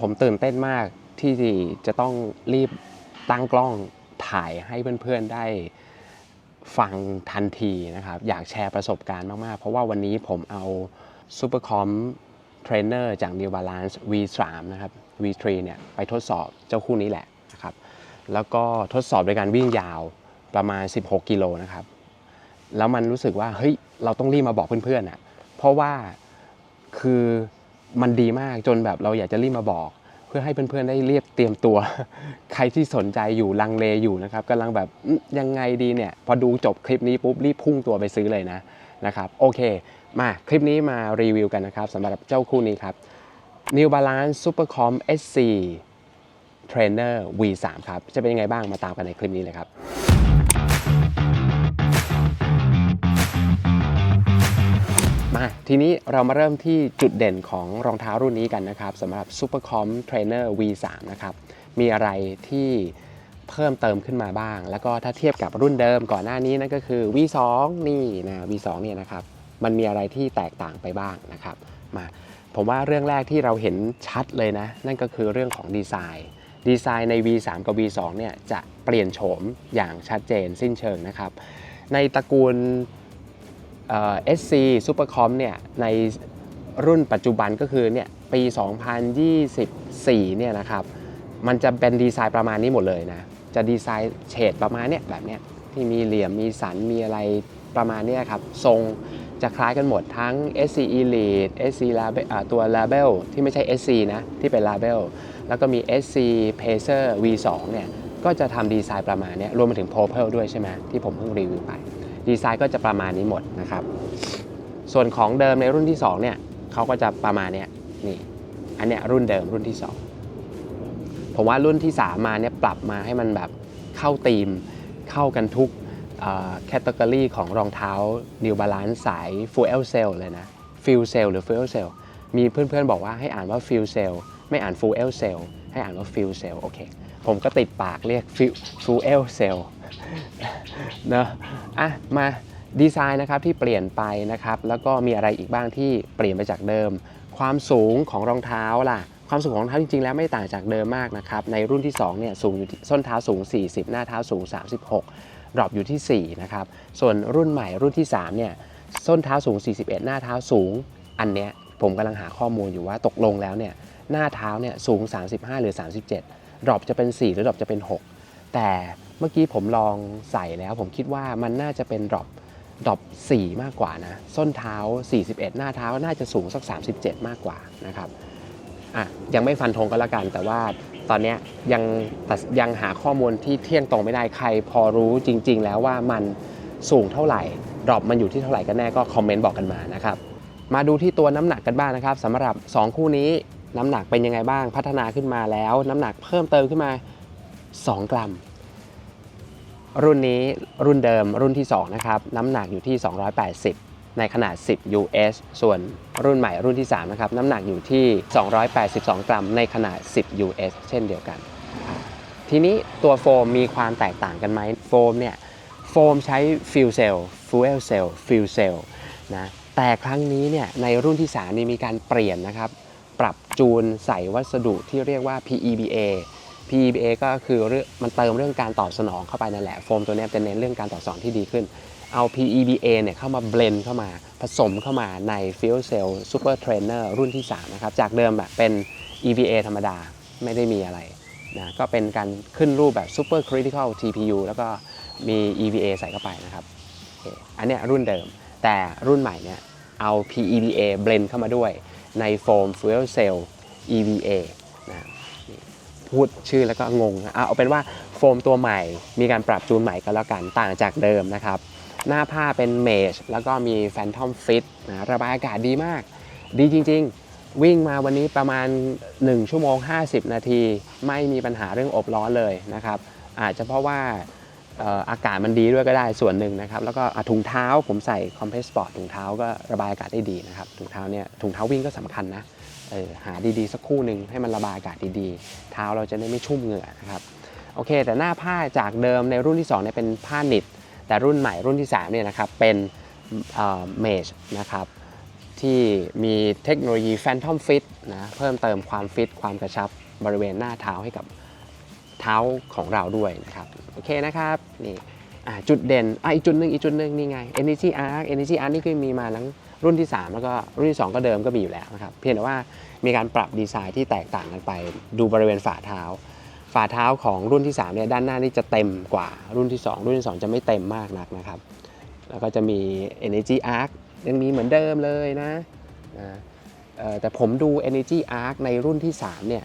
ผมตื่นเต้นมากที่จะต้องรีบตั้งกล้องถ่ายให้เพื่อนๆได้ฟังทันทีนะครับ อยากแชร์ประสบการณ์มาก ๆ เพราะว่าวันนี้ผมเอา Super Com Trainer จาก New Balance V3 นะครับ V3 เนี่ยไปทดสอบเจ้าคู่นี้แหละนะครับ แล้วก็ทดสอบโดยการวิ่งยาวประมาณ 16 กิโลนะครับ แล้วมันรู้สึกว่า เฮ้ย เราต้องรีบมาบอกเพื่อนๆอะเพราะว่าคือ มันดีมากจนแบบเราอยากจะรีบมาบอก เพื่อให้เพื่อนๆได้เรียบเตรียมตัว ใครที่สนใจอยู่ลังเลอยู่นะครับกำลังแบบยังไงดีเนี่ย พอดูจบคลิปนี้ปุ๊บรีบพุ่งตัวไปซื้อเลยนะนะครับโอเค มาคลิปนี้มารีวิวกันนะครับสำหรับเจ้าคู่นี้ครับ New Balance Supercom SC Trainer V3 ครับ จะเป็นยังไงบ้างมาตามกันในคลิปนี้เลยครับ ทีนี้เรามาเริ่มที่จุดเด่นของรองเท้ารุ่นนี้กันนะครับสำหรับ Supercom Trainer V3 นะครับ มีอะไรที่เพิ่มเติมขึ้นมาบ้าง แล้วก็ถ้าเทียบกับรุ่นเดิมก่อนหน้านี้นั่นก็คือ V2 นี่นะ V2 เนี่ยนะครับ มันมีอะไรที่แตกต่างไปบ้างนะครับ มาผมว่าเรื่องแรกที่เราเห็นชัดเลยนะ นั่นก็คือเรื่องของดีไซน์ดีไซน์ใน V3 กับ V2 เนี่ยจะเปลี่ยนโฉมอย่างชัดเจนสิ้นเชิงนะครับ ในตระกูล เอ่อ SC Supercom เนี่ยในรุ่นปัจจุบันก็คือเนี่ยปี 2024เนี่ยนะครับมันจะเป็นดีไซน์ประมาณนี้หมดเลยนะ จะดีไซน์เฉดประมาณเนี้ยแบบเนี้ยที่มีเหลี่ยมมีสันมีอะไรประมาณเนี้ยครับ ทรงจะคล้ายกันหมดทั้ง SC Elite SC Label อ่าตัว Label ที่ไม่ใช่ SC นะ ที่เป็น Label แล้วก็มี SC Pacer V2 เนี่ย ก็จะทำดีไซน์ประมาณนี้รวมไปถึง p o p e l ด้วยใช่ไหมที่ผมเพิ่งรีวิวไป ดีไซน์ก็จะประมาณนี้หมดนะครับ ส่วนของเดิมในรุ่นที่2เนี่ยเขาก็จะประมาณนี้นี่อันเนี้ยรุ่นเดิมรุ่นที่ 2 ผมว่ารุ่นที่ 3 มาเนี่ยปรับมาให้มันแบบเข้าธีม เข้ากันทุกแคตตากรีของรองเท้า New Balance สาย Fuel Cell เลยนะ Fuel Cell หรือ Fuel Cell มีเพื่อนๆบอกว่าให้อ่านว่า Fuel Cell ไม่อ่าน Fuel Cell ให้อ่านว่า Fuel Cell โอเค ผมก็ติดปากเรียก Fuel- Cell เนอะอะ มาดีไซน์นะครับที่เปลี่ยนไปนะครับ แล้วก็มีอะไรอีกบ้างที่เปลี่ยนไปจากเดิม ความสูงของรองเท้าล่ะ ความสูงของรองเท้าจริงๆ แล้วไม่ต่างจากเดิมมากนะครับ ในรุ่นที่2เนี่ยสูงอยู่ที่ส้นเท้าสูง 40 หน้าเท้าสูง 36ดรอปอยู่ที่ 4 นะครับ ส่วนรุ่นใหม่รุ่นที่3เนี่ยส้นเท้าสูง 41 หน้าเท้าสูง อันเนี้ยผมกำลังหาข้อมูลอยู่ว่าตกลงแล้วเนี่ย หน้าเท้าเนี่ยสูง 35 หรือ 37ดรอปจะเป็น 4 หรือดรอปจะเป็น 6 แต่เมื่อกี้ผมลองใส่แล้วผมคิดว่ามันน่าจะเป็นดรอปดรอป4มากกว่านะ ส้นเท้า 41 หน้าเท้าน่าจะสูงสัก 37 มากกว่านะครับอะยังไม่ฟันธงก็แล้วกัน แต่ว่าตอนนี้ยังตัดยังหาข้อมูลที่เที่ยงตรงไม่ได้ใคร พอรู้จริง ๆ แล้วว่ามันสูงเท่าไหร่ดรอปมันอยู่ที่เท่าไหร่กันแน่ก็คอมเมนต์บอกกันมานะครับ มาดูที่ตัวน้ำหนักกันบ้างนะครับสำหรับ 2 คู่นี้ น้ำหนักเป็นยังไงบ้างพัฒนาขึ้นมาแล้ว น้ำหนักเพิ่มเติมขึ้นมา 2 กรัม รุ่นนี้รุ่นเดิมรุ่นที่ 2 นะครับ น้ำหนักอยู่ที่ 280 ในขนาด 10 US ส่วนรุ่นใหม่รุ่นที่ 3 นะครับ น้ำหนักอยู่ที่ 282 กรัม ในขนาด 10 US เช่นเดียวกัน ทีนี้ตัวโฟมมีความแตกต่างกันไหมโฟมเนี่ยโฟมใช้ฟิวเซลฟูเอลเซลฟิวเซลนะแต่ครั้งนี้เนี่ยในรุ่นที่ 3 นี่มีการเปลี่ยนนะครับ ปรับจูนใส่วัสดุที่เรียกว่า PEBA PEBA ก็คือมันเติมเรื่องการตอบสนองเข้าไปนั่นแหละโฟมตัวนี้จะเน้นเรื่องการตอบสนองที่ดีขึ้น เอา PEBA เนี่ยเข้ามาเบลนเข้ามาผสมเข้ามาใน Fuel Cell Super Trainer รุ่นที่ 3 นะครับ จากเดิมแบบเป็น EVA ธรรมดาไม่ได้มีอะไรนะก็เป็นการขึ้นรูปแบบ Super Critical TPU แล้วก็มี EVA ใส่เข้าไปนะครับโอเคอันนี้รุ่นเดิมแต่รุ่นใหม่เนี่ยเอา PEBA เบลนเข้ามาด้วย ในโฟม Fuel Cell EVA นะพูดชื่อแล้วก็งงอะเอาเป็นว่าโฟมตัวใหม่มีการปรับจูนใหม่ก็แล้วกันต่างจากเดิมนะครับ หน้าผ้าเป็นเมชแล้วก็มีแฟนทอมฟิตนะระบายอากาศดีมาก ดีจริง ๆ วิ่งมาวันนี้ประมาณ 1 ชั่วโมง 50 นาที ไม่มีปัญหาเรื่องอบร้อนเลยนะครับ อาจจะเพราะว่า อากาศมันดีด้วยก็ได้ส่วนหนึ่งนะครับ แล้วก็ถุงเท้าผมใส่คอมเพรสสปอร์ตถุงเท้าก็ระบายอากาศได้ดีนะครับถุงเท้าเนี่ยถุงเท้าวิ่งก็สำคัญนะออหาดีๆ สักคู่หนึ่งให้มันระบายอากาศดีๆ เท้าเราจะได้ไม่ชุ่มเหงื่อนะครับโอเค แต่หน้าผ้าจากเดิมในรุ่นที่2เนี่ยเป็นผ้าหนิดแต่รุ่นใหม่รุ่นที่3เนี่ยนะครับเป็นเมชนะครับที่มีเทคโนโลยี Phantom Fit นะเพิ่มเติมความฟิตความกระชับบริเวณหน้าเท้าให้กับ เท้าของเราด้วยนะครับโอเคนะครับนี่จุดเด่นออีกจุดหนึ่งอีกจุดหนึ่งนี่ไง Energy Arc Energy Arc นี่ก็มีมาทั้งรุ่นที่ 3 แล้วก็รุ่นที่ 2 ก็เดิมก็มีอยู่แล้วนะครับเพียงแต่ว่ามีการปรับดีไซน์ที่แตกต่างกันไป ดูบริเวณฝ่าเท้า ฝ่าเท้าของรุ่นที่3เนี่ยด้านหน้านี่จะเต็มกว่ารุ่นที่ 2 รุ่นที่ 2 จะไม่เต็มมากนักนะครับ แล้วก็จะมี Energy Arc ยังมีเหมือนเดิมเลยนะนะแต่ผมดู Energy Arc ในรุ่นที่3เนี่ย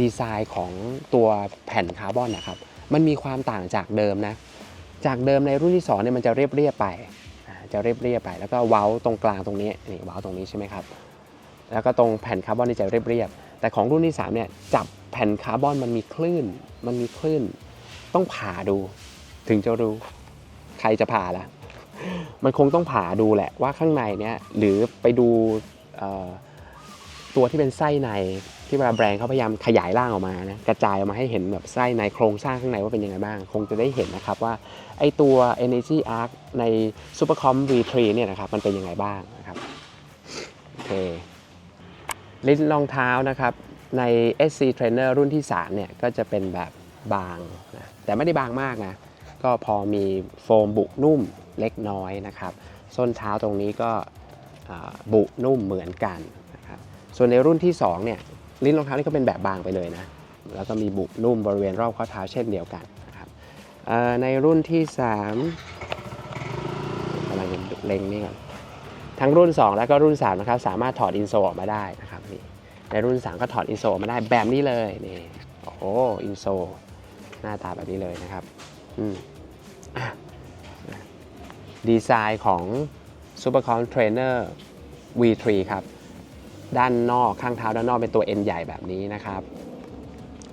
ดีไซน์ของตัวแผ่นคาร์บอนนะครับมันมีความต่างจากเดิมนะ จากเดิมในรุ่นที่2เนี่ยมันจะเรียบเรียบไปอ่าจะเรียบเรียบไป แล้วก็เว้าตรงกลางตรงนี้นี่เว้าตรงนี้ใช่ไหมครับแล้วก็ตรงแผ่นคาร์บอนนี่จะเรียบเรียบแต่ของรุ่นที่3เนี่ยจับแผ่นคาร์บอนมันมีคลื่น มันมีคลื่น ต้องผ่าดู ถึงจะรู้ใครจะผ่าล่ะมันคงต้องผ่าดูแหละว่าข้างในเนี่ยหรือไปดูเอ่อ ตัวที่เป็นไส้ในที่เวลาแบรนด์เขาพยายามขยายร่างออกมานะกระจายออกมาให้เห็นแบบไส้ในโครงสร้างข้างในว่าเป็นยังไงบ้าง คงจะได้เห็นนะครับว่าไอตัว Energy Arc ใน Supercom V3 เนี่ยนะครับมันเป็นยังไงบ้างนะครับโอเคลิ้นรองเท้านะครับใน SC Trainer รุ่นที่ 3 เนี่ยก็จะเป็นแบบบางนะแต่ไม่ได้บางมากนะ ก็พอมีโฟมบุนุ่มเล็กน้อยนะครับ ส้นเท้าตรงนี้ก็บุนุ่มเหมือนกัน ส่วนในรุ่นที่2เนี่ยลิ้นรองเท้านี่ก็เป็นแบบบางไปเลยนะ แล้วก็มีบุนุ่มบริเวณรอบข้อเท้าเช่นเดียวกันนะครับในรุ่นที่3กำลังเล็งนี่ก่อนทั้งรุ่น 2 แล้วก็รุ่น3นะครับสามารถถอดอินโซออกมาได้นะครับนี่ในรุ่น 3 ก็ถอดอินโซออกมาได้แบบนี้เลยนี่โอ้โหอินโซหน้าตาแบบนี้เลยนะครับอืมดีไซน์ของ Supercon Trainer V3 ครับ ด้านนอกข้างเท้าด้านนอกเป็นตัว N ใหญ่แบบนี้นะครับ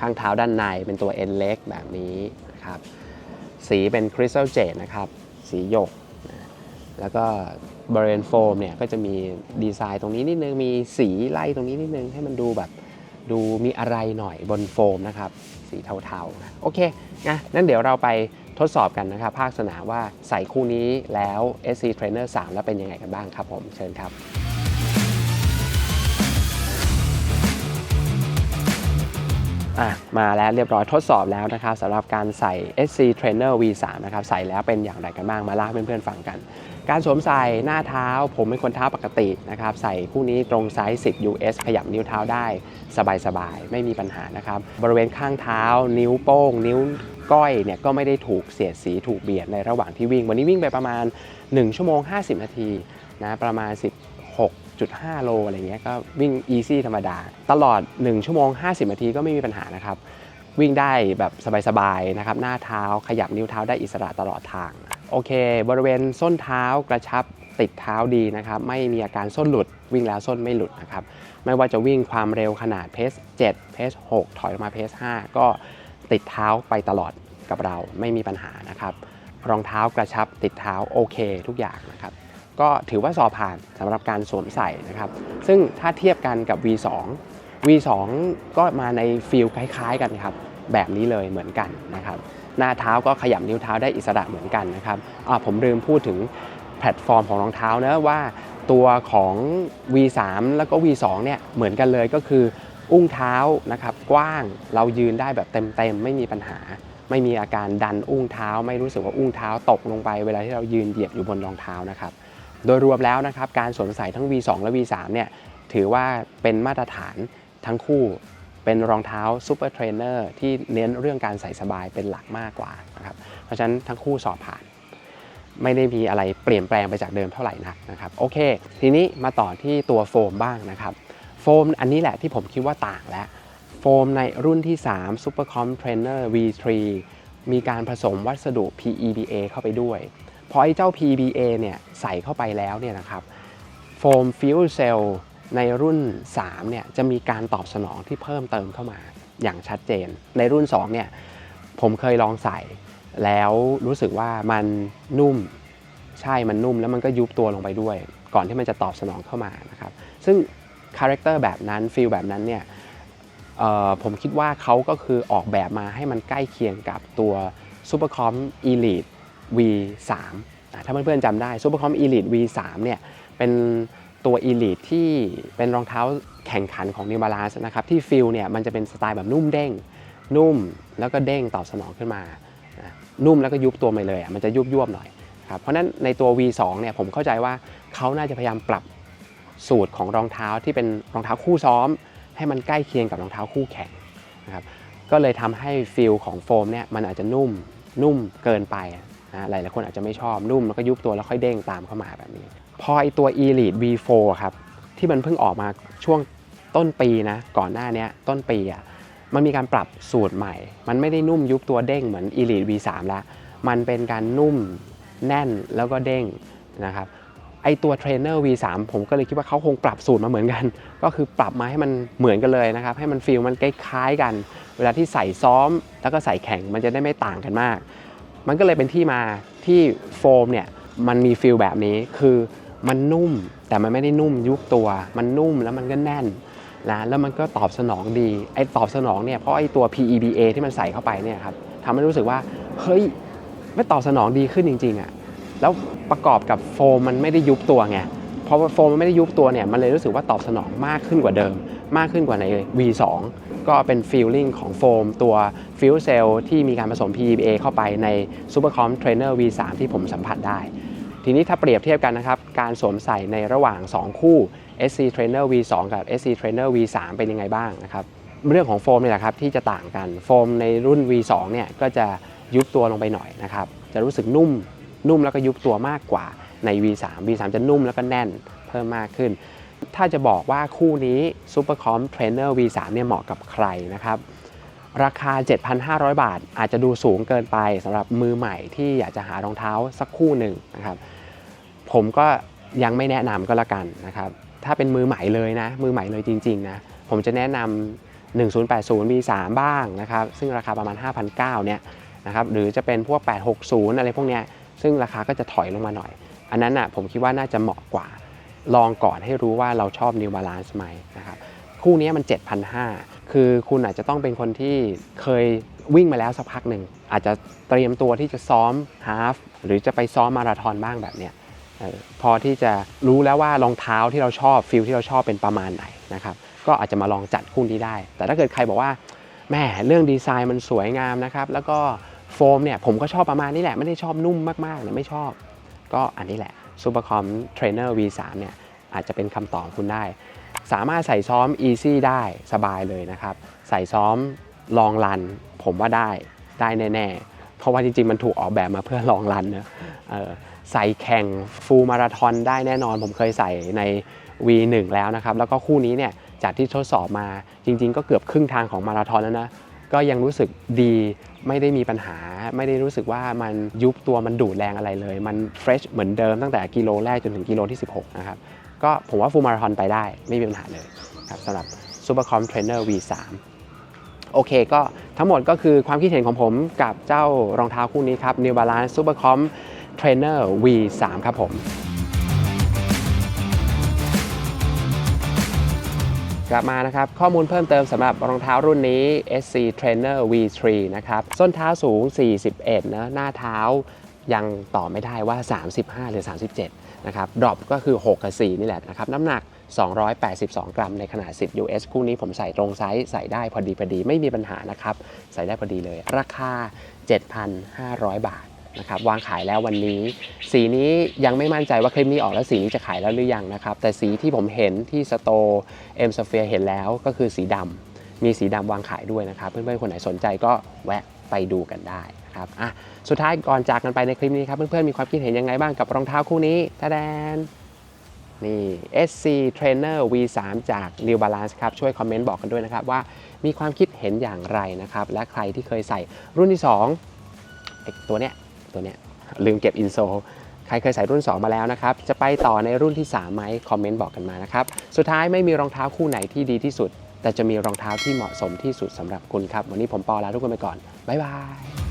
ข้างเท้าด้านในเป็นตัว N เล็กแบบนี้นะครับ สีเป็นคริสตัลเจดนะครับ สีหยกนะแล้วก็บริเวณโฟมเนี่ยก็จะมีดีไซน์ตรงนี้นิดนึง มีสีไล่ตรงนี้นิดนึงให้มันดูแบบดูมีอะไรหน่อยบนโฟมนะครับ สีเทาๆ โอเคนะงั้นเดี๋ยวเราไปทดสอบกันนะครับ ภาคสนามว่าใส่คู่นี้แล้ว SC Trainer 3 แล้วเป็นยังไงกันบ้างครับผม เชิญครับ อะมาแล้วเรียบร้อยทดสอบแล้วนะครับสำหรับการใส่ SC Trainer V3 นะครับใส่แล้วเป็นอย่างไรกันบ้างมาเล่าให้เพื่อนๆฟังกัน การสวมใส่หน้าเท้า ผมเป็นคนเท้าปกตินะครับใส่คู่นี้ตรงไซส์ 10 US ขยับนิ้วเท้าได้ สบายๆ ไม่มีปัญหานะครับบริเวณข้างเท้า นิ้วโป้ง นิ้วก้อยเนี่ยก็ไม่ได้ถูกเสียดสีถูกเบียดในระหว่างที่วิ่ง วันนี้วิ่งไปประมาณ 1 ชั่วโมง 50 นาทีนะประมาณ 16.5 โลอะไรเงี้ยก็วิ่ง easy ธรรมดา ตลอด 1 ชั่วโมง 50 นาทีก็ไม่มีปัญหานะครับ วิ่งได้แบบสบายๆนะครับ หน้าเท้าขยับนิ้วเท้าได้อิสระตลอดทาง โอเค บริเวณส้นเท้ากระชับติดเท้าดีนะครับ ไม่มีอาการส้นหลุด วิ่งแล้วส้นไม่หลุดนะครับ ไม่ว่าจะวิ่งความเร็วขนาดเพส7เพส6ถอยมาเพส5ก็ติดเท้าไปตลอดกับเราไม่มีปัญหานะครับ รองเท้ากระชับติดเท้าโอเคทุกอย่างนะครับ ก็ถือว่าสอบผ่านสำหรับการสวมใส่นะครับ ซึ่งถ้าเทียบกันกับ V2 V2 ก็มาในฟิลคล้าย ๆ กันครับ แบบนี้เลยเหมือนกันนะครับ หน้าเท้าก็ขยับนิ้วเท้าได้อิสระเหมือนกันนะครับผมลืมพูดถึงแพลตฟอร์มของรองเท้านะว่าตัวของ V3 แล้วก็ V2 เนี่ยเหมือนกันเลยก็คือ อุ้งเท้านะครับกว้างเรายืนได้แบบเต็มๆไม่มีปัญหา ไม่มีอาการดันอุ้งเท้า ไม่รู้สึกว่าอุ้งเท้าตกลงไปเวลาที่เรายืนเหยียบอยู่บนรองเท้านะครับ โดยรวมแล้วนะครับการสวมใส่ทั้ง V2 และ V3 เนี่ยถือว่าเป็นมาตรฐานทั้งคู่เป็นรองเท้าซูเปอร์เทรนเนอร์ที่เน้นเรื่องการใส่สบายเป็นหลักมากกว่านะครับเพราะฉะนั้นทั้งคู่สอบผ่าน ไม่ได้มีอะไรเปลี่ยนแปลงไปจากเดิมเท่าไหร่นักนะครับโอเค ทีนี้มาต่อที่ตัวโฟมบ้างนะครับโฟมอันนี้แหละที่ผมคิดว่าต่างแล้วโฟมในรุ่นที่ 3 Supercom Trainer V3 มีการผสมวัสดุ PEBA เข้าไปด้วย พอไอ้เจ้า PBA เนี่ยใส่เข้าไปแล้วเนี่ยนะครับโฟมฟิวเซลในรุ่น3เนี่ยจะมีการตอบสนองที่เพิ่มเติมเข้ามาอย่างชัดเจน ในรุ่น2เนี่ยผมเคยลองใส่ แล้วรู้สึกว่ามันนุ่มใช่มันนุ่มแล้วมันก็ยุบตัวลงไปด้วย ก่อนที่มันจะตอบสนองเข้ามานะครับซึ่งคาแรคเตอร์แบบนั้นฟิลแบบนั้นเนี่ยผมคิดว่าเขาก็คือออกแบบมาให้มันใกล้เคียงกับตัว Supercom Elite V3 ถ้าเพื่อนๆจำได้ Supercom Elite V3 เนี่ยเป็นตัว Elite ที่เป็นรองเท้าแข่งขันของ New Balance นะครับที่ฟิลเนี่ยมันจะเป็นสไตล์แบบนุ่มเด้ง นุ่มแล้วก็เด้งตอบสนองขึ้นมานุ่มแล้วก็ยุบตัวไปเลยอะมันจะยุบยวบหน่อยครับเพราะนั้นในตัว V2 เนี่ยผมเข้าใจว่าเขาน่าจะพยายามปรับสูตรของรองเท้าที่เป็นรองเท้าคู่ซ้อม ให้มันใกล้เคียงกับรองเท้าคู่แข่งนะครับก็เลยทำให้ฟิลของโฟมเนี่ยมันอาจจะนุ่มนุ่มเกินไป นะหลายๆคนอาจจะไม่ชอบนุ่มแล้วก็ยุบตัวแล้วค่อยเด้งตามเข้ามาแบบนี้ พอไอตัว Elite V4 ครับที่มันเพิ่งออกมาช่วงต้นปีนะก่อนหน้านี้ต้นปีอะมันมีการปรับสูตรใหม่ มันไม่ได้นุ่มยุบตัวเด้งเหมือน Elite V3 แล้ว มันเป็นการนุ่มแน่นแล้วก็เด้งนะครับ ไอตัวเทรนเนอร์ V3 ผมก็เลยคิดว่าเขาคงปรับสูตรมาเหมือนกัน ก็คือปรับมาให้มันเหมือนกันเลยนะครับ ให้มันฟีลมันคล้ายๆกัน เวลาที่ใส่ซ้อม แล้วก็ใส่แข่งมันจะได้ไม่ต่างกันมาก มันก็เลยเป็นที่มาที่โฟมเนี่ยมันมีฟีลแบบนี้คือมันนุ่มแต่มันไม่ได้นุ่มยุบตัว มันนุ่มแล้วมันก็แน่นนะแล้วมันก็ตอบสนองดีไอ้ตอบสนองเนี่ยเพราะไอ้ตัว PEBA ที่มันใส่เข้าไปเนี่ยครับทำให้รู้สึกว่าเฮ้ยไม่ตอบสนองดีขึ้นจริงๆอะ่ะแล้วประกอบกับโฟมมันไม่ได้ยุบตัวไง พราะโฟมมันไม่ได้ยุบตัวเนี่ยมันเลยรู้สึกว่าตอบสนองมากขึ้นกว่าเดิม มากขึ้นกว่าใน V2 ก็เป็นฟีลลิ่งของโฟมตัวฟิลเซลที่มีการผสม PEBA เข้าไปใน Supercom Trainer V3 ที่ผมสัมผัสได้ ทีนี้ถ้าเปรียบเทียบกันนะครับ การสวมใส่ในระหว่าง 2 คู่ SC Trainer V2 กับ SC Trainer V3 เป็นยังไงบ้างนะครับ เรื่องของโฟมนี่แหละครับที่จะต่างกันโฟมในรุ่น V2 เนี่ยก็จะยุบตัวลงไปหน่อยนะครับ จะรู้สึกนุ่มนุ่มแล้วก็ยุบตัวมากกว่า ใน V3 V3 จะนุ่มแล้วก็แน่นเพิ่มมากขึ้น ถ้าจะบอกว่าคู่นี้ Supercom Trainer V3 เนี่ยเหมาะกับใครนะครับราคา 7,500 บาท อาจจะดูสูงเกินไปสำหรับมือใหม่ที่อยากจะหารองเท้าสักคู่หนึ่งนะครับ ผมก็ยังไม่แนะนำก็แล้วกันนะครับ ถ้าเป็นมือใหม่เลยนะ มือใหม่เลยจริง ๆ นะ ผมจะแนะนำ1080 V3 บ้างนะครับ ซึ่งราคาประมาณ 5,900เนี่ยนะครับ หรือจะเป็นพวก 860 อะไรพวกเนี้ย ซึ่งราคาก็จะถอยลงมาหน่อย อันนั้นอะผมคิดว่าน่าจะเหมาะกว่า ลองก่อนให้รู้ว่าเราชอบ New Balance ไหมนะครับคู่นี้มัน 7,500 คือคุณอาจจะต้องเป็นคนที่เคยวิ่งมาแล้วสักพักหนึ่ง อาจจะเตรียมตัวที่จะซ้อมฮาฟหรือจะไปซ้อมมาราธอนบ้างแบบเนี้ยพอที่จะรู้แล้วว่ารองเท้าที่เราชอบฟิลที่เราชอบเป็นประมาณไหนนะครับก็อาจจะมาลองจัดคู่นี้ได้ แต่ถ้าเกิดใครบอกว่าแม่เรื่องดีไซน์มันสวยงามนะครับแล้วก็โฟมเนี่ยผมก็ชอบประมาณนี้แหละไม่ได้ชอบนุ่มมากๆเนี่ยไม่ชอบ ก็อันนี้แหละ Supercom Trainer V3 เนี่ยอาจจะเป็นคำตอบคุณได้ สามารถใส่ซ้อม Easy ได้สบายเลยนะครับ ใส่ซ้อมลองรัน ผมว่าได้ได้แน่ ๆ เพราะว่าจริง ๆ มันถูกออกแบบมาเพื่อลองรันนะเออใส่แข่งฟูลมาราธอนได้แน่นอน ผมเคยใส่ใน V1 แล้วนะครับ แล้วก็คู่นี้เนี่ยจากที่ทดสอบมาจริง ๆ ก็เกือบครึ่งทางของมาราธอนแล้วนะ ก็ยังรู้สึกดี ไม่ได้มีปัญหา ไม่ได้รู้สึกว่ามันยุบตัวมันดูดแรงอะไรเลย มันเฟรชเหมือนเดิมตั้งแต่กิโลแรกจนถึงกิโลที่ 16 นะครับ ก็ผมว่าฟูลมาราธอนไปได้ไม่มีปัญหาเลยครับสำหรับ Supercom Trainer V3 โอเคก็ทั้งหมดก็คือความคิดเห็นของผมกับเจ้ารองเท้าคู่นี้ครับ New Balance Supercom Trainer V3 ครับผม กลับมานะครับ ข้อมูลเพิ่มเติมสำหรับรองเท้ารุ่นนี้ SC Trainer V3 นะครับ ส้นเท้าสูง 41 นะ หน้าเท้ายังต่อไม่ได้ว่า 35 หรือ 37 นะครับ ดรอปก็คือ 6 กับ 4 นี่แหละนะครับ น้ำหนัก 282 กรัม ในขนาด 10 US คู่นี้ผมใส่ตรงไซส์ ใส่ได้พอดีพอดี ไม่มีปัญหานะครับ ใส่ได้พอดีเลย ราคา 7,500 บาท นะครับวางขายแล้ววันนี้ สีนี้ยังไม่มั่นใจว่าคลิปนี้ออกแล้วสีนี้จะขายแล้วหรือยังนะครับแต่สีที่ผมเห็นที่สโตร์เอ็มสเฟียเห็นแล้วก็คือสีดำมีสีดำวางขายด้วยนะครับเพื่อนๆคนไหนสนใจก็แวะไปดูกันได้นะครับอะสุดท้ายก่อนจากกันไปในคลิปนี้ครับเพื่อนๆมีความคิดเห็นยังไงบ้างกับรองเท้าคู่นี้ตาแดนนี่ SC Trainer V3 จาก New Balance ครับ ช่วยคอมเมนต์บอกกันด้วยนะครับ ว่ามีความคิดเห็นอย่างไรนะครับ และใครที่เคยใส่รุ่นที่2ไอ้ตัวเนี้ย ตัวเนี้ยลืมเก็บอินโซใครเคยใส่รุ่น 2 มาแล้วนะครับ จะไปต่อในรุ่นที่ 3 ไหมคอมเมนต์บอกกันมานะครับ สุดท้ายไม่มีรองเท้าคู่ไหนที่ดีที่สุด แต่จะมีรองเท้าที่เหมาะสมที่สุดสำหรับคุณครับ วันนี้ผมปอลาทุกคนไปก่อน บ๊ายบาย